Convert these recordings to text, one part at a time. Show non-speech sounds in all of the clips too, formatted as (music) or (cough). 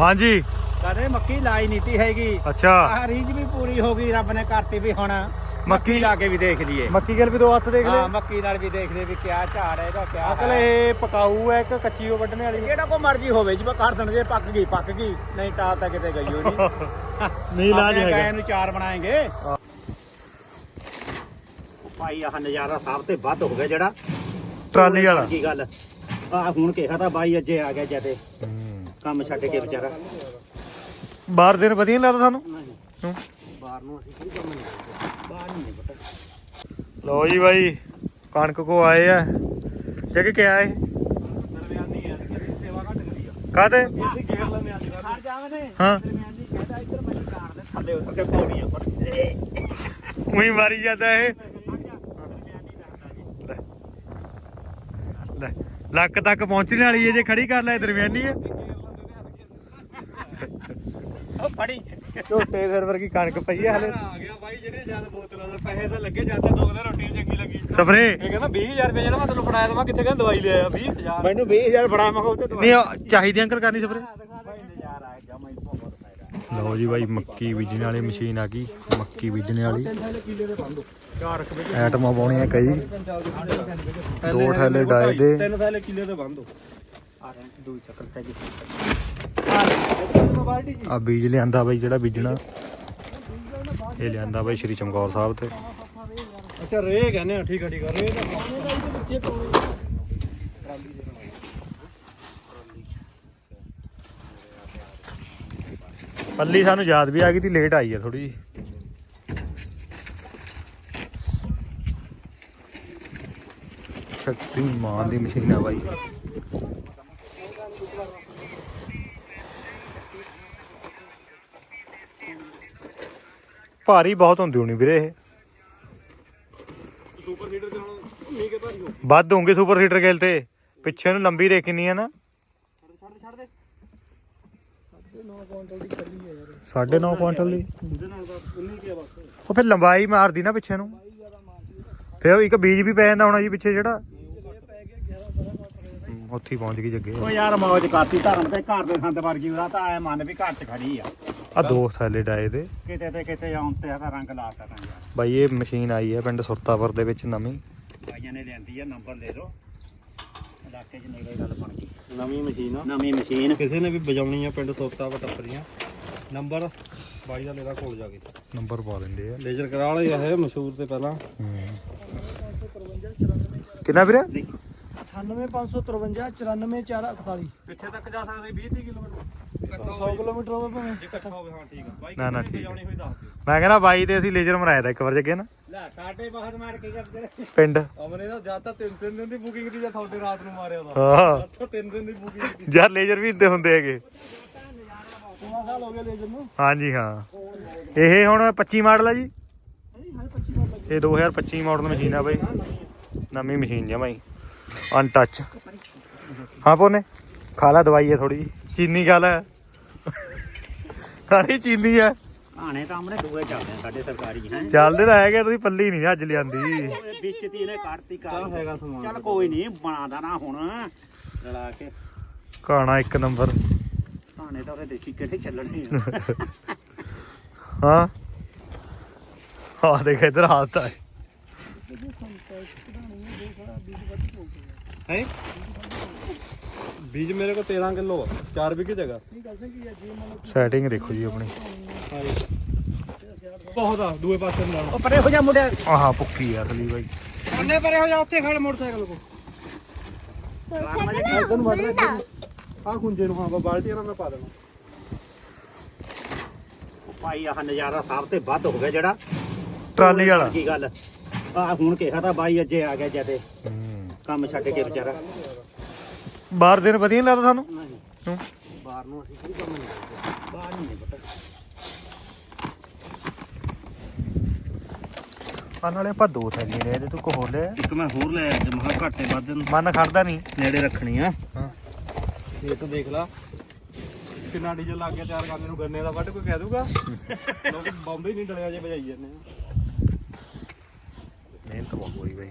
ਹਾਂਜੀ। ਕਦੇ ਮੱਕੀ ਲਾਈ ਨੀਤੀ ਹੈਗੀ। ਅੱਛਾ। ਆਹ ਰੀਜ ਵੀ ਪੂਰੀ ਹੋ ਗਈ ਰੱਬ ਨੇ ਕਰਤੀ ਵੀ ਹੁਣ। ਮੱਕੀ ਲਾ ਕੇ ਵੀ ਦੇਖ ਲਈਏ। ਮੱਕੀ ਗਲ ਵੀ ਦੋ ਹੱਥ ਦੇਖ ਹਾਂ ਮੱਕੀ ਨਾਲ ਵੀ ਦੇਖ ਲਈਏ ਵੀ ਕਿਆ ਝਾੜ ਹੈ ਇਹਦਾ ਕਿਆ ਅਕਲ ਹੈ। ਇਹ ਪਕਾਊ ਹੈ ਇੱਕ ਕੱਚੀ ਉਹ ਵੱਢਣੇ ਵਾਲੀ? ਜਿਹੜਾ ਕੋ ਮਰਜ਼ੀ ਹੋਵੇ ਜੀ ਮੈਂ ਕਰ ਦੇਣ ਜੇ ਪੱਕ ਗਈ ਪੱਕ ਗਈ। ਨਹੀਂ ਟਾਲ ਤਾਂ ਕਿਤੇ ਗਈ ਹੋਈ ਨਹੀਂ (laughs) ਨਹੀਂ ਲਾਜ ਆਪਣੇ ਹੈਗਾ। ਗਾਇਆਂ ਨੂੰ ਚਾਰ ਬਣਾਏਗੇ। ਭਾਈ ਆਹ ਨਜ਼ਾਰਾ ਸਭ ਤੇ ਵੱਧ ਹੋ ਗਿਆ ਜਿਹੜਾ। ਟਰਾਲੀ ਵਾਲਾ। ਕੀ ਗੱਲ? ਆ ਹੁਣ ਕਿਹਾ ਤਾਂ ਬਾਈ ਅੱਜੇ ਆ ਗਿਆ ਜਦੇ। ਕੰਮ ਛੱਡ ਕੇ ਵਿਚਾਰਾ। ਬਾਹਰ ਦਿਨ ਵਧੀਆ ਨੀ ਲੱਗਦਾ ਤੁਹਾਨੂੰ ਹੂੰ। ਬਾਹਰ ਨੂੰ ਅਸੀਂ ਕੀ ਕੰਮ ਨਹੀਂ ਕਰਦੇ। ਬਾਹਰ ਨਹੀਂ ਪਤਾ ਲਓ ਜੀ ਬਾਈ ਕਣਕ ਕੋ ਆਏ ਆ। ਜਗ ਕਿਆ ਹੈ ਦਰਮਿਆਨੀ ਹੈ ਅਸੀਂ ਸੇਵਾ ਘੱਟ ਕਰੀ ਆ। ਕਾਦੇ ਅਸੀਂ ਗੇਰ ਲੈਨੇ ਅੱਜ ਕੱਲ ਜਾਵੇਂ ਨੇ ਹਾਂ। ਦਰਮਿਆਨੀ ਕਹਿੰਦਾ ਇੱਧਰ ਮੈਂ ਕਾਰ ਦੇ ਥੱਲੇ ਉੱਤੇ ਪੌੜੀਆਂ ਪਰ ਉਹੀ ਮਾਰੀ ਜਾਂਦਾ ਇਹ। ਲੈ ਲੈ ਲੱਕ ਤੱਕ ਪਹੁੰਚਣ ਵਾਲੀ ਹੈ ਜੇ ਖੜੀ ਕਰ ਲੈ ਦਰਮਿਆਨੀ ਹੈ। ਉਹ ਫੜੀ ਝੋਟੇ ਫਿਰ ਵਰਗੀ ਕਣਕ ਪਈ ਹੈ ਹਲੇ। ਆ ਗਿਆ ਬਾਈ ਜਿਹੜੇ ਜਦ ਬੋਤਲਾਂ ਦੇ ਪੈਸੇ ਤਾਂ ਲੱਗੇ ਜਾਂਦੇ ਦੋ ਕਿਲੋ ਰੋਟੀ ਚੰਗੀ ਲੱਗੀ। ਸਪਰੇ ਇਹ ਕਹਿੰਦਾ 20000 ਰੁਪਏ ਜਿਹੜਾ ਮੈਂ ਤੈਨੂੰ ਫੜਾਇਆ ਤਾਂ ਮੈਂ ਕਿੱਥੇ ਕਹਿੰਦਾ ਦਵਾਈ ਲਿਆਇਆ 20000 ਮੈਨੂੰ 20000 ਫੜਾਇਆ ਮੈਂ ਕਿਹਾ ਨਹੀਂ ਉਹ ਚਾਹੀਦੀ ਅੰਕਲ ਕਰਨੀ ਸਪਰੇ ਲਓ ਜੀ ਬਾਈ ਮੱਕੀ ਬੀਜਣ ਵਾਲੀ ਮਸ਼ੀਨ ਆ ਗਈ ਮੱਕੀ ਬੀਜਣ ਵਾਲੀ। ਐਟਮਾਂ ਪਾਉਣੀਆਂ ਕਈ। ਦੋ ਥੈਲੇ ਡਾਏ ਦੇ। ਤਿੰਨ ਥੈਲੇ ਕਿੱਲੇ ਦੇ ਬੰਦੋ ਆ ਰਹੇ ਦੋ ਚੱਕਰ ਜੀ। ਆ ਬੀਜ ਲਿਆਂਦਾ ਬਾਈ ਜਿਹੜਾ ਬੀਜਣਾ। ਇਹ ਲਿਆਂਦਾ ਬਾਈ ਸ਼੍ਰੀ ਚਮਕੌਰ ਸਾਹਿਬ ਤੇ। ਅੱਛਾ ਰੇ ਕਹਿੰਦੇ ਆ ਠੀਕ ਆ ਠੀਕ ਆ ਰੇ ਦਾ ਪੱਲੀ ਸਾਨੂੰ ਯਾਦ ਵੀ ਆ ਗਈ ਤੀ ਲੇਟ ਆਈ ਆ ਥੋੜੀ ਜੀ ਸ਼ਕਤੀਮਾਨ ਦੀ ਮਸ਼ੀਨ ਆ ਬਾਈ। ਭਾਰੀ ਬਹੁਤ ਹੁੰਦੀ ਹੋਣੀ ਵੀਰੇ ਇਹ। ਸੁਪਰ ਹੀਟਰ ਤੇ ਹੁਣ ਮੀਂਹ ਕੇ ਭਾਰੀ ਹੋ ਵੱਧ ਹੋਣਗੇ ਸੁਪਰ ਹੀਟਰ ਗੇਲ ਤੇ। ਪਿੱਛੇ ਨੂੰ ਲੰਬੀ ਰੇਖਨੀ ਆ ਨਾ। ਛੱਡ ਛੱਡ ਦੇ 9.5 ਕੁਇੰਟਲ ਦੀ। ਉਹਦੇ ਨਾਲ ਤਾਂ ਉਨੀ ਕੀ ਆ ਬਸ ਉਹ ਫਿਰ ਲੰਬਾਈ ਮਾਰਦੀ ਨਾ ਪਿੱਛੇ ਨੂੰ। ਫਿਰ ਉਹ ਇੱਕ ਬੀਜ ਵੀ ਪੈ ਜਾਂਦਾ ਹੋਣਾ ਜੀ ਪਿੱਛੇ ਜਿਹੜਾ। ਹਮ, ਉੱਥੇ ਹੀ ਪਹੁੰਚ ਗਈ ਜੱਗੇ। ਉਹ ਯਾਰ ਮੌਜ ਕਰਤੀ ਧਰਮ ਤੇ ਘਰ ਦੇ ਸੰਦ ਵਰਗੀ ਉਹਦਾ ਤਾਂ ਐ ਮੰਨ ਵੀ ਘਰ ਚ ਖੜੀ ਆ। ਆ ਦੋ ਥੈਲੇ ਡਾਏ ਦੇ। ਕਿਤੇ ਤੇ ਕਿਤੇ ਆਉਣ ਤੇ ਇਹਦਾ ਰੰਗ ਲਾਤਾ ਤਾਂ ਯਾਰ ਬਾਈ ਇਹ ਮਸ਼ੀਨ ਆਈ ਹੈ ਪਿੰਡ ਸੁਰਤਾਪੁਰ ਦੇ ਵਿੱਚ ਨਵੀਂ। ਭਾਈਆਂ ਨੇ ਲਿਆਂਦੀ ਆ ਨੰਬਰ ਲੈ ਲਓ। ਇਲਾਕੇ 'ਚ ਨੇੜੇ ਗੱਲ ਬਣ ਗਈ। ਨਵੀਂ ਮਸ਼ੀਨ ਆ। ਨਵੀਂ ਮਸ਼ੀਨ। ਕਿਸੇ ਨੇ ਵੀ ਵਜਾਉਣੀ ਆ ਪਿੰਡ ਸੋਖਤਾ ਟੱਪਰੀਆਂ। ਨੰਬਰ ਬਾਈ ਦਾ ਲੈਦਾ ਕੋਲ ਜਾ ਕੇ। ਨੰਬਰ ਪਾ ਦਿੰਦੇ ਆ। ਲੇਜ਼ਰ ਕਰਾ ਵਾਲੇ ਆ ਇਹ ਮਸ਼ਹੂਰ ਤੇ ਪਹਿਲਾਂ। ਕਿੰਨਾ ਵੀਰੇ? 98553 94448 ਕਿੱਥੇ ਤੱਕ ਜਾ ਸਕਦੇ? 20 30 ਕਿਲੋਮੀਟਰ। 100 ਕਿਲੋਮੀਟਰ ਹੋਵੇ ਭਾਵੇਂ। ਜੇ ਇਕੱਠਾ ਹੋਵੇ ਹਾਂ ਠੀਕ ਆ। ਬਾਈ ਨਾ, ਨਾ, ਠੀਕ ਆ। ਵਜਾਉਣੀ ਹੋਈ ਦੱਸ ਦਿਓ। ਮੈਂ ਕਹਿੰਦਾ ਬਾਈ ਤੇ ਅਸੀਂ ਲੇਜ਼ਰ ਮਰਾਇਆ ਤਾਂ ਇੱਕ ਵਾਰ ਜੱਗੇ ਨਾ। ਲੈ ਸਾਡੇ ਬਾਹਰ ਮਾਰ ਕੇ ਕਰਦੇ ਰਹੇ। ਪਿੰਡ। ਅਮਨੇ ਦਾ ਜਾਂ ਤਾਂ ਤਿੰਨ ਤਿੰਨ ਦਿਨ ਦੀ ਬੁਕਿੰਗ ਦੀ ਜਾਂ ਤੁਹਾਡੇ ਰਾਤ ਨੂੰ ਮਾਰਿਆ ਦਾ ਹਾਂ। ਜਾਂ ਤਾਂ ਤਿੰਨ ਦਿਨ ਦੀ ਬੁਕਿੰਗ ਦੀ। ਯਾਰ ਲੇਜ਼ਰ ਵੀ ਹੁੰਦੇ ਹੁੰਦੇ ਹੈਗੇ। 16 ਸਾਲ ਹੋ ਗਏ ਲੇਜ਼ਰ ਨੂੰ। ਹਾਂਜੀ ਹਾਂ। ਇਹ ਹੁਣ 25 ਮਾਡਲ ਆ ਜੀ। ਨਹੀਂ ਹਾਲੇ 25 ਵਾਰ ਲੱਗੇ। ਇਹ 2025 ਮਾਡਲ ਮਸ਼ੀਨ ਆ ਬਾਈ। ਨਵੀਂ ਮਸ਼ੀਨ ਜਮਾ ਹੀ ਅਨਟੱਚ ਹਾਂ ਪੋਨੇ ਖਾ ਲੈ ਦਵਾਈ ਹੈ ਥੋੜੀ ਚੀਨੀ ਖਾ ਲੈ। ਖਾਣੀ ਚੀਨੀ ਆ। ਆਣੇ ਤਾਂ ਆਪਣੇ ਦੂਏ ਚੱਲਦੇ ਆ ਸਾਡੇ ਸਰਕਾਰੀ ਹੈ। ਚੱਲਦੇ ਤਾਂ ਹੈਗੇ ਤੁਸੀਂ ਪੱਲੀ ਨਹੀਂ ਅੱਜ ਲਿਆਂਦੀ। ਵਿੱਚ ਤੀ ਇਹਨੇ ਕੱਢਤੀ ਕਾਰ ਚੱਲ ਹੈਗਾ ਸਮਾਨ। ਚੱਲ ਕੋਈ ਨਹੀਂ ਬਣਾਦਾ ਨਾ ਹੁਣ। ਰਲਾ ਕੇ। ਖਾਣਾ ਇੱਕ ਨੰਬਰ। ਆਣੇ ਤਾਂ ਉਹਦੇ ਦੇਖੀ ਕਿਹੜੇ ਚੱਲਣੇ ਆ। (laughs) ਹਾਂ। ਆ ਦੇਖ ਇਧਰ ਹਾਲਤ ਆ। ਹੈ? ਬੀਜ ਮੇਰੇ ਕੋਲ 13 ਕਿਲੋ ਆ 4 ਵਿਗੇ ਜਗ੍ਹਾ। ਸੈਟਿੰਗ ਦੇਖੋ ਜੀ ਆਪਣੀ। ਬਹੁਤ ਆ ਦੂਏ ਪਾਸੇ ਨੂੰ ਉਹ ਪਰੇ ਹੋ ਜਾ ਮੁੰਡਿਆ। ਆਹ ਪੁੱਕੀ ਆ ਅਸਲੀ ਬਾਈ। ਅੰਨੇ ਪਰੇ ਹੋ ਜਾ ਉੱਥੇ ਖੜ ਮੋਟਰਸਾਈਕਲ ਕੋ ਆ ਖੁੰਝੇ ਨੂੰ ਹਾਂ ਬਾਲਟੀ ਨਾਲ ਮੈਂ ਪਾ ਦੇਣਾ ਭਾਈ ਆਹ ਨਜ਼ਾਰਾ ਸਭ ਤੇ ਵੱਧ ਹੋ ਗਿਆ ਜਿਹੜਾ। ਟਰਾਲੀ ਵਾਲਾ। ਕੀ ਗੱਲ? ਆ ਹੁਣ ਕਿਹਾ ਤਾਂ ਬਾਈ ਅੱਜੇ ਆ ਗਿਆ ਜਦੇ। ਕੰਮ ਛੱਡ ਕੇ ਵਿਚਾਰਾ। ਬਾਹਰ ਦਿਨ ਵਧੀਆ ਨੀ ਲੱਗਦਾ ਤੁਹਾਨੂੰ? ਨਹੀਂ। ਹੂੰ। ਬਾਹਰ ਨੂੰ ਅਸੀਂ ਕੀ ਕੰਮ ਨਹੀਂ ਕਰਦੇ ਬਾਹਰ ਨਹੀਂ ਪਤਾ। ਆ ਨਾਲੇ ਆਪਾਂ ਦੋ ਥੈਲੇ ਲੈ ਇਹਦੇ ਤੂੰ ਕੋਲ ਲੈ ਇੱਕ ਮੈਂ ਹੋਰ ਲੈ ਅੱਜ ਮਹਾ ਘਾਟੇ ਵੱਧ ਮਨ ਖੜਦਾ ਨਹੀਂ। ਨੇੜੇ ਰੱਖਣੀ ਆ। ਹਾਂ। ਇਹ ਤਾਂ ਦੇਖ ਲਾ। ਕਿੰਨਾ ਡੀਜ਼ਲ ਲੱਗ ਗਿਆ ਤਿਆਰ ਕਰਨੇ ਨੂੰ ਗੰਨੇ ਦਾ ਵੱਢ ਕੋਈ ਕਹਿ ਦੂਗਾ ਲੋਕ ਬੰਬੇ ਨਹੀਂ ਡਲਿਆ ਜੇ ਵਜਾਈ ਜਾਂਦੇ ਆ। ਮਿਹਨਤ ਬਹੁਤ ਹੋਈ ਬਾਈ।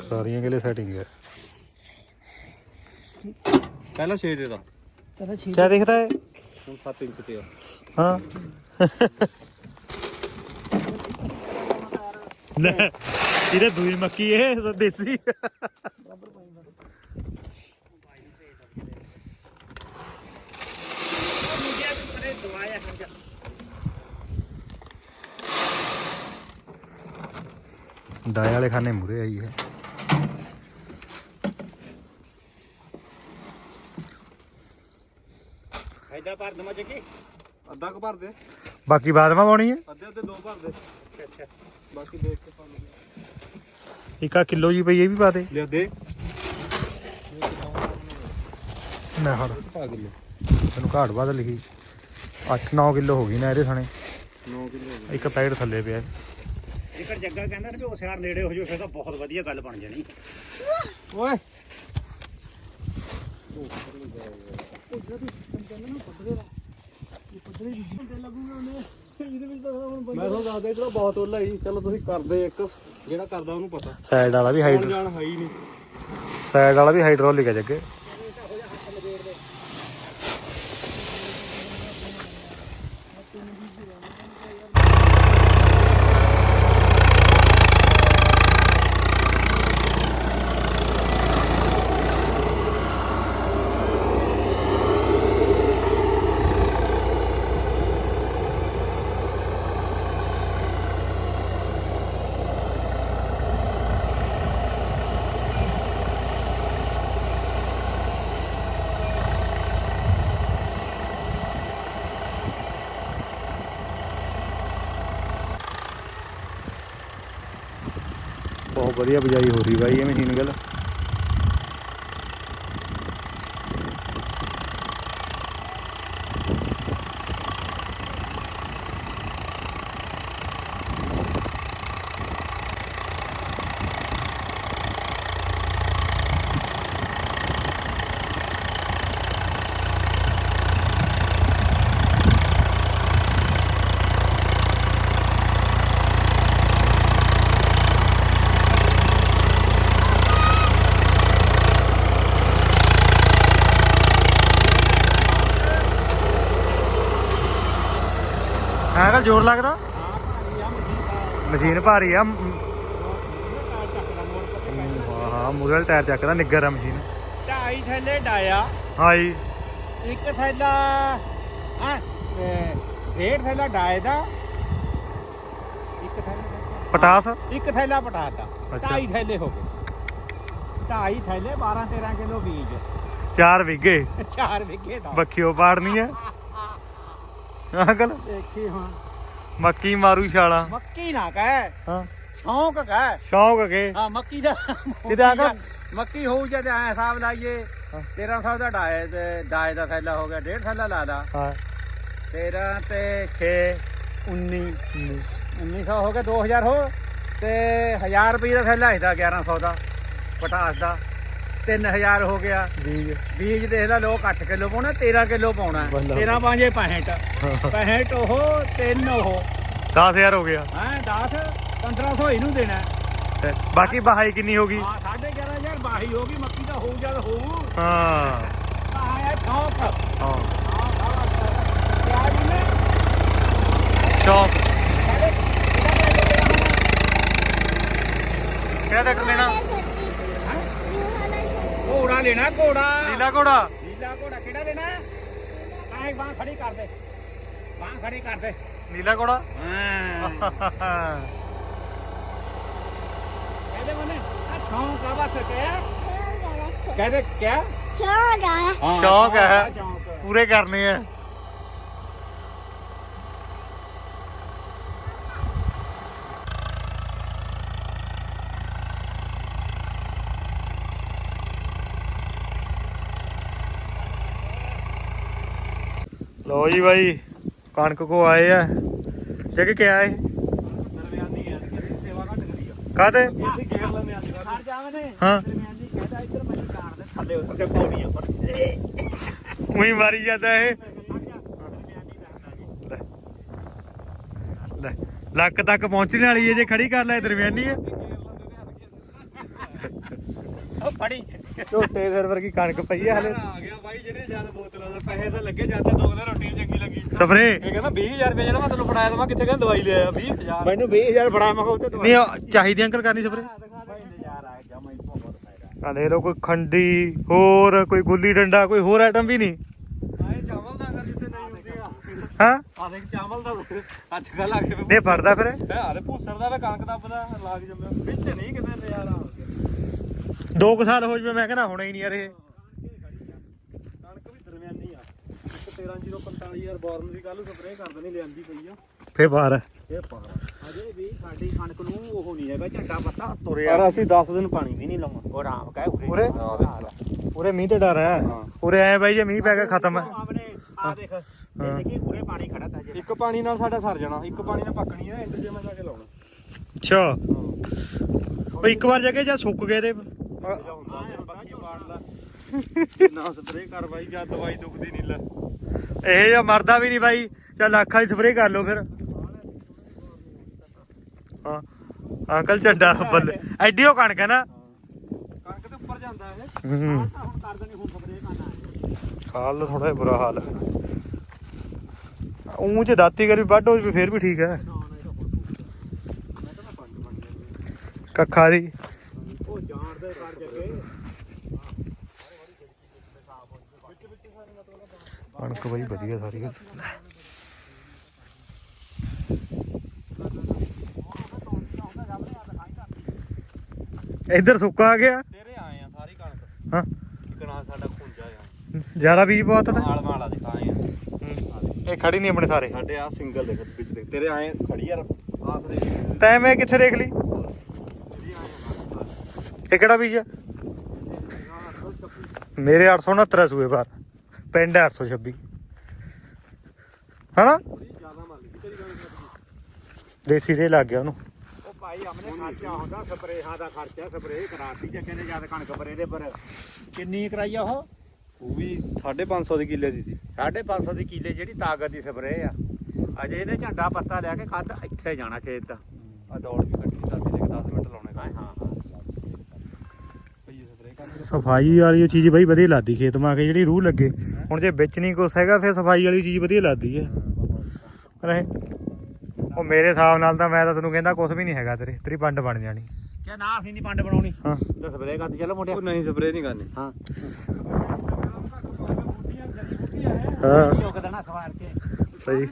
ਸਾਰੀਆਂ ਕਿਲੇ ਸੈਟਿੰਗ ਹੈ ਪਹਿਲਾਂ 6 ਦੇ ਦਾ। ਤੇਰਾ ਛੇ ਕੀ ਦਿਖਦਾ ਹੈ ਹੁਣ 7 ਇੰਚ ਤੇ ਆ। ਹਾਂ। ਲੈ ਇਹਦੇ ਦੂਈ ਮੱਕੀ ਇਹ ਦੇਸੀ। ਡਾਏ ਵਾਲੇ ਖਾਨੇ ਮੂਰੇ ਆਈ ਹੈ ਫਾਇਦਾ ਭਰ ਦਮਾ ਜੱਗੀ ਅੱਧਾ ਕੁ ਭਰ ਦੇ। ਬਾਕੀ ਬਾਦਮਾ ਪਾਉਣੀ ਹੈ ਅੱਧੇ ਅੱਧੇ ਦੋ ਭਰ ਦੇ। ਅੱਛਾ ਬਾਕੀ ਦੇਖ ਕੇ ਪਾ ਇੱਕ ਆ ਕਿਲੋ ਜੀ ਪਈ ਇਹ ਵੀ ਪਾ ਦੇ ਲਿਆ ਦੇ। ਨਾ ਹੜ ਪਾ ਕਿਲੋ ਤੈਨੂੰ ਘਾਟ ਵੱਧ ਲਿਖੀ 8-9 ਕਿਲੋ ਹੋ ਗਈ ਨਾ ਇਹਦੇ ਥਾਣੇ 9 ਕਿਲੋ ਇੱਕ ਪੈਕਟ ਥੱਲੇ ਪਿਆ ਜੇਕਰ ਜੱਗਾ ਕਹਿੰਦਾ ਨਾ ਵੀ ਉਸ ਯਾਰ ਨੇੜੇ ਹੋ ਜਾਓ ਫਿਰ ਤਾਂ ਬਹੁਤ ਵਧੀਆ ਗੱਲ ਬਣ ਜਾਣੀ। ਓਏ। ਮੈਂ ਤੁਹਾਨੂੰ ਦੱਸਦਾ ਇਹ ਤਾਂ ਬਹੁਤ ਉੱਲਾ ਹੀ ਚਲੋ ਤੁਸੀਂ ਕਰਦੇ ਇੱਕ ਜਿਹੜਾ ਕਰਦਾ ਉਹਨੂੰ ਪਤਾ। ਸਾਈਡ ਵਾਲਾ ਵੀ ਹਾਈਡਰ ਜਾਣ ਹੈ ਹੀ ਨਹੀਂ। ਸਾਈਡ ਵਾਲਾ ਵੀ ਹਾਈਡ੍ਰੋਲਿਕ ਹੈ ਜੱਗੇ। ਬਹੁਤ ਵਧੀਆ ਬਿਜਾਈ ਹੋ ਰਹੀ ਬਾਈ ਇਹ ਮਸ਼ੀਨ ਗੱਲ। ਹਾਂ ਕਾ ਜ਼ੋਰ ਲੱਗਦਾ? ਮਸ਼ੀਨ ਭਾਰੀ ਆ। ਹਾਂ ਮੂਰਲ ਟਾਇਰ ਚੱਕਦਾ ਨਿੱਗਰ ਆ ਮਸ਼ੀਨ। ਢਾਈ ਥੈਲੇ ਡਾਇਆ। ਹਾਂ ਜੀ ਇੱਕ ਥੈਲਾ ਹਾਂ ਡੇਢ ਥੈਲਾ ਡਾਏ ਦਾ। ਇੱਕ ਥੈਲਾ ਪਟਾਸ? ਇੱਕ ਥੈਲਾ ਪਟਾਤਾ। ਅੱਛਾ। ਢਾਈ ਥੈਲੇ ਹੋ ਗਏ। ਢਾਈ ਥੈਲੇ 12 13 ਕਿਲੋ ਬੀਜ। ਚਾਰ ਵਿਗੇ ਚਾਰ ਵਿਗੇ ਦਾ। ਬੱਖਿਓ ਪਾੜਨੀ ਹੈ ਅੰਕਲ? ਦੇਖੀ ਹੁਣ। ਮੱਕੀ ਮਾਰੂ ਛਾਲਾ। ਮੱਕੀ ਨਾ ਕਹਿ। ਹਾਂ। ਸ਼ੌਂਕ ਕਹਿ। ਸ਼ੌਂਕ ਕੇ। ਹਾਂ ਮੱਕੀ ਦਾ ਕਿਤੇ ਆਂਹਦਾ? ਮੱਕੀ ਹੋਊ ਜਦ ਐ ਹਿਸਾਬ ਲਾਈਏ 1300 ਦਾ ਡਾਏ ਤੇ ਡਾਏ ਦਾ ਥੈਲਾ ਹੋ ਗਿਆ ਡੇਢ ਥੈਲਾ ਲਾ ਦਾ ਹਾਂ। 13 ਤੇ 6 19 1900 ਹੋ ਗਿਆ 2000 ਹੋ। ਤੇ 1000 ਰੁਪਏ ਦਾ ਥੈਲਾ ਇਹਦਾ 1100 ਦਾ ਪਟਾਸ ਦਾ। 3000 ਹੋ ਗਿਆ। ਜੀ ਬੀਜ ਦੇਖ ਲੈ ਲੋਕ 8 ਕਿਲੋ ਪਾਉਣਾ 13 ਕਿਲੋ ਪਾਉਣਾ। ਬੰਦਾ। 13 ਪਾਂਜੇ 65 65 ਉਹ 3 ਉਹ। 10000 ਹੋ ਗਿਆ। ਹੈ 10 1500 ਇਹਨੂੰ ਦੇਣਾ। ਬਾਕੀ ਬਹਾਈ ਕਿੰਨੀ ਹੋ ਗਈ? ਹਾਂ 11500 ਬਾਹੀ ਹੋ ਗਈ ਮੱਕੀ ਦਾ ਹੋਊ ਜਦ ਹੋਊ। ਹਾਂ। ਕਿਹੜਾ ਟਰੈਕਟਰ ਲੈਣਾ? ਘੋੜਾ ਲੈਣਾ ਘੋੜਾ? ਨੀਲਾ ਘੋੜਾ। ਨੀਲਾ ਘੋੜਾ ਕਿਹੜਾ ਲੈਣਾ? ਆਹ ਬਾਹ ਖੜੀ ਕਰ ਦੇ। ਬਾਹ ਖੜੀ ਕਰ ਦੇ। ਨੀਲਾ ਘੋੜਾ? ਹਾਂ। ਕਹਦੇ ਮਨੇ ਆ ਛੌਂਕ ਆ ਬਸ ਕਹਦੇ ਕਿਆ? ਹਾਂ ਸ਼ੌਂਕ ਹੈ। ਸ਼ੌਂਕ। ਪੂਰੇ ਕਰਨੇ ਆ। ਲੋ ਜੀ ਬਾਈ, ਕਣਕ ਕੋ ਆਏ ਆ। ਜਗ ਕਿਆ ਹੈ? ਦਰਮਿਆਨੀ ਹੈ। ਅਸੀਂ ਸੇਵਾ ਘੱਟ ਕਰੀ ਆ ਕਾਦੇ ਅਸੀਂ ਗੇਰ ਲੈਂਦੇ ਅੱਜ ਕੱਲ੍ਹ ਜਾਵੇਂ ਨੇ ਹਾਂ ਦਰਮਿਆਨੀ ਕਹਿੰਦਾ ਇੱਧਰ ਮੈਨੂੰ ਕਾਰ ਦੇ ਥੱਲੇ ਉੱਤੇ ਪੌੜੀਆਂ ਪਰ ਉਹੀ ਮਾਰੀ ਜਾਂਦਾ ਇਹ। ਲੱਕ ਤੱਕ ਪਹੁੰਚਣ ਵਾਲੀ ਹੈ ਜੇ ਖੜੀ ਕਰ ਲੈ, ਦਰਮਿਆਨੀ ਹੈ। ਉਹ ਫੜੀ। ਝੋਟੇ ਫਿਰ ਵਰਗੀ ਕਣਕ ਪਈ ਹੈ ਹਲੇ। ਆ ਗਿਆ ਬਾਈ ਜਿਹੜੇ ਜਦ ਬੋਤਲਾਂ ਦੇ ਪੈਸੇ ਤਾਂ ਲੱਗੇ ਜਾਂਦੇ ਦੋ ਕਿਲੋ ਰੋਟੀ ਚੰਗੀ ਲੱਗੀ। ਸਪਰੇ ਇਹ ਕਹਿੰਦਾ 20000 ਰੁਪਏ ਜਿਹੜਾ ਮੈਂ ਤੈਨੂੰ ਫੜਾਇਆ ਤਾਂ ਮੈਂ ਕਿੱਥੇ ਕਹਿੰਦਾ ਦਵਾਈ ਲਿਆਇਆ 20000 ਮੈਨੂੰ 20000 ਫੜਾ ਮੈਂ ਕਿਹਾ ਨਹੀਂ ਉਹ ਚਾਹੀਦੀ ਅੰਕਲ ਕਰਨੀ ਸਪਰੇ ਨਜ਼ਾਰਾ ਆ ਆ ਦੇਖ ਲਓ ਕੋਈ ਖੰਡੀ ਹੋਰ ਕੋਈ ਗੁੱਲੀ ਡੰਡਾ ਕੋਈ ਹੋਰ ਆਈਟਮ ਵੀ ਨਹੀਂ। ਆਏ ਚਾਵਲ ਦਾ ਕਰ ਜਿੱਤੇ ਨਹੀਂ ਹੁੰਦੇ ਆ। ਹਾਂ? ਆ ਦੇਖ ਚਾਵਲ ਦਾ ਅੱਜ ਕੱਲ ਆ ਕੇ ਨੇ ਫੜਦਾ ਫਿਰ। ਹੈ ਹਾਲੇ ਭੂਸਰ ਦਾ ਵੇ ਕਣਕ ਦਾ ਪਤਾ ਲਾਗ ਜੰਮਿਆ ਵਿੱਚ ਨਹੀਂ ਕਿਤੇ ਨਜ਼ਾਰਾ। ਆ ਦੋ ਕੁ ਸਾਲ ਹੋ ਜਵੇ ਮੈਂ ਕਹਿੰਦਾ ਹੋਣਾ ਹੀ ਨਹੀਂ ਯਾਰ ਇਹ। ਕਣਕ ਵੀ ਦਰਮਿਆਨੀ ਆ। ਇੱਕ 13045 ਬੋਰਨ ਦੀ ਕੱਲ ਸਪਰੇਅ ਕਰ ਦੇਣੀ ਲਿਆਂਦੀ ਪਈ ਆ। ਫੇਰ ਬਾਹਰ। ਇਹ ਪਾਰਾ ਅਜੇ ਵੀ ਸਾਡੀ ਕਣਕ ਨੂੰ ਉਹ ਨਹੀਂ ਹੈਗਾ ਝੰਡਾ ਪੱਤਾ ਤੁਰਿਆ। ਪਰ ਅਸੀਂ 10 ਦਿਨ ਪਾਣੀ ਵੀ ਨਹੀਂ ਲਾਉਣਾ। ਉਹ ਆਰਾਮ ਕਹਿ ਉਰੇ? ਉਰੇ? ਮੀਂਹ ਤੇ ਡਰ ਹੈ। ਹਾਂ। ਉਰੇ ਆਏ ਬਾਈ ਜੇ ਮੀਂਹ ਪੈ ਗਿਆ ਖਤਮ ਹੈ। ਆਪਣੇ ਆ ਦੇਖ ਇਹ ਦੇਖੀ ਪੂਰੇ ਪਾਣੀ ਖੜਾ ਤਾ ਜੇ। ਇੱਕ ਪਾਣੀ ਨਾਲ ਸਾਡਾ ਸਰ ਜਾਣਾ ਇੱਕ ਪਾਣੀ ਨਾਲ ਪੱਕਣੀ ਆ ਇੰਡ ਜੇ ਮੈਂ ਜਾ ਕੇ ਲਾਉਣਾ। ਅੱਛਾ। ਉਹ ਇੱਕ ਵਾਰ ਜਗੇ ਜਾਂ ਸੁੱਕ ਗਏ ਤੇ ਜਾਂ ਹੁੰਦਾ ਫਿਰ ਬਾਕੀ ਪਾੜ ਲਾ। (laughs) ਨਾ ਸਪਰੇਅ ਕਰ ਬਾਈ ਜਾਂ ਦਵਾਈ ਦੁਖਦੀ ਨਹੀਂ ਲੈ। ਇਹ ਜਾਂ ਮਰਦਾ ਵੀ ਨਹੀਂ ਬਾਈ ਚੱਲ ਲੱਖ ਵਾਲੀ ਸਪਰੇਅ ਕਰ ਲਓ ਫਿਰ। ਹਾਂ ਅੰਕਲ ਝੰਡਾ ਬੱਲੇ ਐਡੀ ਉਹ ਕਣਕ ਹੈ ਨਾ। ਕਣਕ ਦੇ ਉੱਪਰ ਜਾਂਦਾ ਇਹ। ਹੂੰ। ਹੁਣ ਕਰ ਦੇਣੀ ਹੁਣ ਸਪਰੇਅ ਕਰਨਾ ਹਾਲ ਥੋੜਾ ਜਿਹਾ ਬੁਰਾ ਹਾਲ ਹੈ। ਉਂ ਚ ਦਾਤੀ ਕਰੀ ਵੱਢ ਹੋ ਫੇਰ ਵੀ ਠੀਕ ਹੈ। ਕੱਖਾ ਦੀ ਉਹ ਜਾਣਦੇ ਕਰ ਜੱਗੇ ਕਣਕ ਬਈ ਵਧੀਆ ਸਾਰੀ। ਇੱਧਰ ਸੁੱਕਾ ਆ ਗਿਆ। ਤੇਰੇ ਆਏ ਆ ਸਾਰੀ ਕਣਕ। ਹਾਂ। ਇਕਣਾ ਸਾਡਾ ਖੁੰਜਾ ਆ। ਜ਼ਿਆਦਾ ਬੀਜ ਬਹੁਤ ਤਾਂ। ਨਾਲ ਮਾਲਾ ਦਿਖਾਏ ਆ। ਇਹ ਖੜੀ ਨਹੀਂ ਆਪਣੇ ਸਾਰੇ। ਸਾਡੇ ਆ ਸਿੰਗਲ ਦੇਖ ਵਿੱਚ ਦੇਖ। ਤੇਰੇ ਆਏ ਖੜੀ ਯਾਰ ਆਸਰੇ ਤੈਂ ਮੈਂ ਕਿੱਥੇ ਦੇਖ ਲਈ? ਇਹ ਕਿਹੜਾ ਬੀਜ ਆ? ਮੇਰੇ 869 ਸੂਏ ਬਾਰ। ਪਿੰਡ ਹੈ 826 ਹਨਾ? ਦੇਸੀ ਰੇ ਲੱਗ ਗਿਆ ਉਹਨੂੰ। ਉਹ ਭਾਈ ਆਪਣੇ ਖਰਚਾ ਹੁੰਦਾ ਸਪਰੇਹਾਂ ਦਾ ਖਰਚਾ ਸਪਰੇਅ ਕਰਾਤੀ ਜੱਗੇ ਨੇ ਜਦ ਕਣਕ ਬਰੇ ਦੇ ਪਰ ਕਿੰਨੀ ਕਰਾਈ ਆ ਉਹ? ਉਹ ਵੀ 550 ਦੀ ਕਿੱਲੇ ਦੀ ਸੀ। 550 ਦੀ ਕੀਲੇ ਜਿਹੜੀ ਤਾਕਤ ਦੀ ਸਪਰੇਅ ਆ। ਅਜੇ ਇਹਨੇ ਝੰਡਾ ਪੱਤਾ ਲਿਆ ਕੇ ਕੱਦ ਇੱਥੇ ਜਾਣਾ ਖੇਤ ਦਾ। ਆ ਡੌਲ ਵੀ ਕੱਢੀ ਸਾਡੀ ਨੇ 10 ਮਿੰਟ ਲਾਉਣੇ ਹਾਂ ਹਾਂ ਹਾਂ ਪਈ ਸਪਰੇਅ ਕਰ ਸਫ਼ਾਈ ਵਾਲੀ ਚੀਜ਼ ਬਈ ਵਧੀਆ ਲੱਗਦੀ ਖੇਤ ਮਾ ਕੇ ਜਿਹੜੀ ਰੂਹ ਲੱਗੇ। ਹੁਣ ਜੇ ਵਿੱਚ ਨਹੀਂ ਕੁਛ ਹੈਗਾ ਫਿਰ ਸਫ਼ਾਈ ਵਾਲੀ ਚੀਜ਼ ਵਧੀਆ ਲੱਗਦੀ ਹੈ। ਰਹੇ ਉਹ ਮੇਰੇ ਹਿਸਾਬ ਨਾਲ ਤਾਂ ਮੈਂ ਤਾਂ ਤੈਨੂੰ ਕਹਿੰਦਾ ਕੁਛ ਵੀ ਨਹੀਂ ਹੈਗਾ ਤੇਰੇ ਤੇਰੀ ਪੰਡ ਬਣ ਜਾਣੀ। ਕਿ ਨਾ ਅਸੀਂ ਨਹੀਂ ਪੰਡ ਬਣਾਉਣੀ। ਹਾਂ। ਤੇ ਸਪਰੇਅ ਕਰਦੀ ਚਲੋ ਮੁੰਡਿਆ ਉਹ ਨਹੀਂ ਸਪਰੇਅ ਨਹੀਂ ਕਰਨੀ। ਹਾਂ। ਹਾਂ। ਸਹੀ।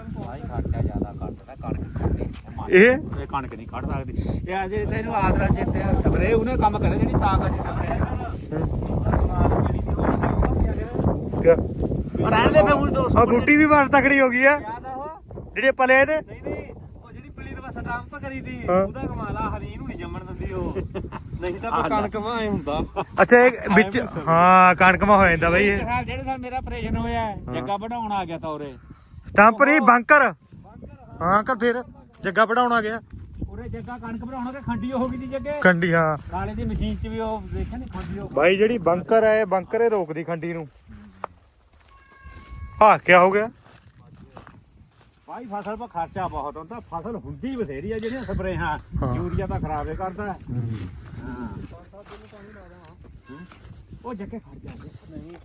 ਜ਼ਿਆਦਾ ਕਣਕ ਕੱਢਦੇ ਇਹ? ਇਹ ਕਣਕ ਨਹੀਂ ਕੱਢ ਸਕਦੀ। ਇਹ ਅਜੇ ਤੈਨੂੰ ਆਦਰਾ ਚਿੱਤੇ ਸਪਰੇਅ ਉਹਨੇ ਕੰਮ ਕਰੇ ਜਿਹੜੀ ਤਾਕਤ ਸਪਰੇਅ। ਕਿਆ? ਰਹਿਣ ਦੇ ਫੇ ਹੁਣ ਦੋ ਆ ਬੂਟੀ ਵੀ ਬਾਰ ਤਕੜੀ ਹੋ ਗਈ ਆ। ਆ ਜਿਹੜੇ ਪਲੇ ਇਹਦੇ? ਨਹੀਂ ਨਹੀਂ ਉਹ ਜਿਹੜੀ ਪਲੀ ਦੇ ਬਸ ਸਟੰਪ ਕਰੀ ਦੀ ਹਾਂ। ਉਹਦਾ ਕਮਾਲਾ ਹਰੀ ਨੂੰ ਨਹੀਂ ਜੰਮਣ ਦਿੰਦੀ ਉਹ। ਨਹੀਂ ਤਾਂ ਕਣਕ ਵਾਂ ਹੁੰਦਾ। ਅੱਛਾ ਇਹ ਵਿੱਚ ਹਾਂ ਕਣਕਮਾ ਹੋ ਜਾਂਦਾ ਬਈ ਜਿਹੜੇ ਸਾਲ ਮੇਰਾ ਆਪਰੇਸ਼ਨ ਹੋਇਆ ਜੱਗਾ ਵਢਾਉਣ ਆ ਗਿਆ ਤੌਰੇ ਨਹੀਂ ਬੰਕਰ। ਹਾਂ ਕਰ ਫਿਰ। ਜੱਗਾ ਪੜਾਉਣ ਗਿਆ। ਉਰੇ ਜੱਗਾ ਕਣਕ ਭਰਾਉਣਾ ਕਿ ਖੰਡੀ ਹੋ ਗਈ ਦੀ ਜੱਗੇ? ਖੰਡੀ ਹਾਂ। ਕਾਲੇ ਦੀ ਮਸ਼ੀਨ 'ਚ ਵੀ ਉਹ ਦੇਖਿਆ ਨਹੀਂ ਖੰਡੀ ਹੋ ਬਾਈ ਜਿਹੜੀ ਬੰਕਰ ਹੈ ਬੰਕਰ ਇਹ ਰੋਕਦੀ ਖੰਡੀ ਨੂੰ। ਹਾਂ ਕੀ ਹੋ ਗਿਆ? ਭਾਈ ਫਸਲ 'ਤੇ ਖਰਚਾ ਬਹੁਤ ਹੁੰਦਾ। ਫਸਲ ਹੁੰਦੀ ਬਥੇਰੀ ਆ ਜਿਹੜੀਆਂ ਸਪਰੇਹਾਂ। ਹਾਂ। ਯੂਰੀਆ ਤਾਂ ਖਰਾਬੇ ਕਰਦਾ। ਹਾਂ। ਉਹ ਜੱਗੇ ਖੜ ਜਾ ਨਹੀਂ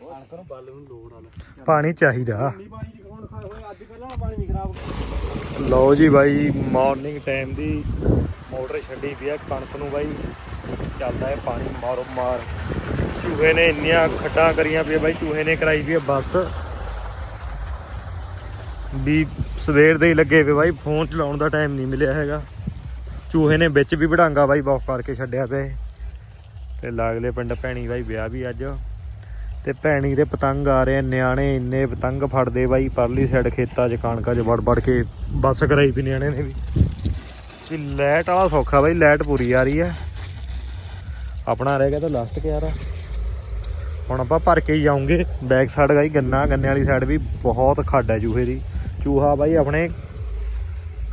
ਬੱਲ ਨੂੰ ਲੋੜ ਆ ਲੈ ਪਾਣੀ ਚਾਹੀਦਾ। ਨਹੀਂ ਪਾਣੀ ਦੀ ਹੁਣ ਖਾਏ ਹੋਏ ਅੱਜ ਕੱਲ੍ਹ ਨਾ ਪਾਣੀ ਨਹੀਂ ਖਰਾਬ ਲਓ ਜੀ ਬਾਈ ਮਾਰਨਿੰਗ ਟਾਈਮ ਦੀ ਮੋਟਰ ਛੱਡੀ ਪਈ ਆ ਕਣਕ ਨੂੰ ਬਾਈ ਚੱਲਦਾ ਹੈ ਪਾਣੀ ਮਾਰੋ ਮਾਰ। ਚੂਹੇ ਨੇ ਇੰਨੀਆਂ ਖੱਡਾਂ ਕਰੀਆਂ ਪਈਆਂ ਬਾਈ ਚੂਹੇ ਨੇ ਕਰਾਈ ਪਈ ਬੱਸ। ਵੀ ਸਵੇਰ ਦੇ ਹੀ ਲੱਗੇ ਪਏ ਬਾਈ ਫੋਨ ਚਲਾਉਣ ਦਾ ਟਾਈਮ ਨਹੀਂ ਮਿਲਿਆ ਹੈਗਾ। ਚੂਹੇ ਨੇ ਵਿੱਚ ਵੀ ਵਡਾਂਗਾ ਬਾਈ ਬੌਕ ਕਰਕੇ ਛੱਡਿਆ ਇਹ। ਤੇ ਲਾਗਲੇ ਪਿੰਡ ਭੈਣੀ ਬਾਈ ਵਿਆਹ ਵੀ ਅੱਜ। ਤੇ ਭੈਣੀ ਦੇ ਪਤੰਗ ਆ ਰਹੇ ਨਿਆਣੇ ਇੰਨੇ ਪਤੰਗ ਫੜਦੇ ਬਾਈ, ਪਰਲੀ ਸਾਈਡ ਖੇਤਾਂ 'ਚ ਕਣਕਾਂ 'ਚ ਵੜ ਵੜ ਕੇ ਬੱਸ ਕਰਾਈ ਵੀ ਨਿਆਣੇ ਨੇ ਵੀ। ਵੀ ਲਾਈਟ ਵਾਲਾ ਸੌਖਾ ਬਾਈ ਲਾਈਟ ਪੂਰੀ ਆ ਰਹੀ ਹੈ ਆਪਣਾ ਰਹਿ ਗਿਆ ਤਾਂ ਲਾਸਟ ਕਿ ਹੁਣ ਆਪਾਂ ਭਰ ਕੇ ਹੀ ਜਾਉਂਗੇ ਬੈਕ ਸਾਈਡ ਗਾਈ, ਗੰਨਾ, ਗੰਨੇ ਵਾਲੀ ਸਾਈਡ ਵੀ ਬਹੁਤ ਖੱਡ ਹੈ ਚੂਹੇ ਦੀ। ਚੂਹਾ ਬਾਈ ਆਪਣੇ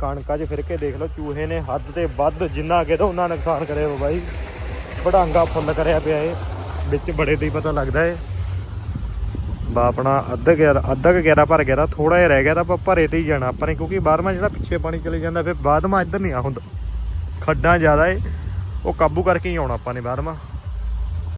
ਕਣਕਾਂ 'ਚ ਫਿਰ ਕੇ ਦੇਖ ਲਓ, ਚੂਹੇ ਨੇ ਹੱਦ ਤੇ ਵੱਧ ਜਿੰਨਾ ਅੱਗੇ ਤੋਂ ਉਹਨਾਂ ਨੁਕਸਾਨ ਕਰਿਆ ਵਾ ਬਾਈ। ਵਡਾਂਗਾ ਫੁੱਲ ਕਰਿਆ ਪਿਆ ਏ ਵਿੱਚ ਬੜੇ ਤੇ ਹੀ ਪਤਾ ਲੱਗਦਾ ਏ ਬਾ ਆਪਣਾ ਅੱਧਾ ਗੈਰਾ ਅੱਧਾ ਕੁ ਭਰ ਗਿਆ ਥੋੜਾ ਜਿਹਾ ਰਹਿ ਗਿਆ ਤਾਂ ਆਪਾਂ ਭਰੇ ਤੇ ਹੀ ਜਾਣਾ। ਆਪਾਂ ਨੇ ਕਿਉਂਕਿ ਬਾਰਵਾਂ ਜਿਹੜਾ ਪਿੱਛੇ ਪਾਣੀ ਚਲੇ ਜਾਂਦਾ, ਫਿਰ ਬਾਦਮਾ ਇੱਧਰ ਨਹੀਂ ਆ ਹੁੰਦਾ ਖੱਡਾਂ ਜ਼ਿਆਦਾ ਏ, ਉਹ ਕਾਬੂ ਕਰਕੇ ਹੀ ਆਉਣਾ ਆਪਾਂ ਨੇ ਬਾਰਵਾਂ